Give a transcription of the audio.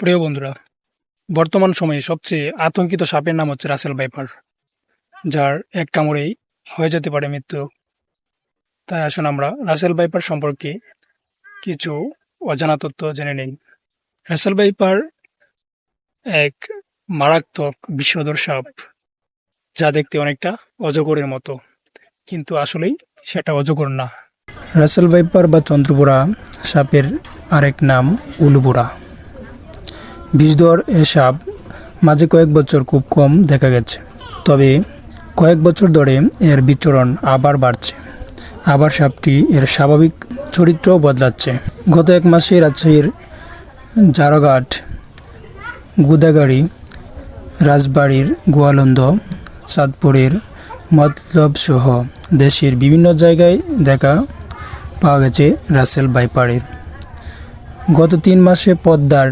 প্রিয় বন্ধুরা, বর্তমান সময়ে সবচেয়ে আতঙ্কিত সাপের নাম হচ্ছে রাসেল ভাইপার, যার এক কামড়েই হয়ে যেতে পারে মৃত্যু। তাই আসুন আমরা রাসেল ভাইপার সম্পর্কে কিছু অজানা তথ্য জেনে নিন রাসেল ভাইপার এক মারাত্মক বিষধর সাপ, যা দেখতে অনেকটা অজগরের মতো, কিন্তু আসলেই সেটা অজগর না। রাসেল ভাইপার বা চন্দ্রপুরা সাপের আরেক নাম উলুপুরা বিষধর এ সাপ মাঝে কয়েক বছর খুব কম দেখা গেছে। তবে কয়েক বছর ধরে এর বিচরণ আবার বাড়ছে। আবার সাপটি এর স্বাভাবিক চরিত্রও বদলাচ্ছে। গত এক মাসে রাজশাহীর জারঘাট, গুদাগাড়ি, রাজবাড়ির গোয়ালন্দ, চাঁদপুরের মতলব সহ দেশের বিভিন্ন জায়গায় দেখা পাওয়া গেছে রাসেল বাইপারের। গত তিন মাসে পদ্মার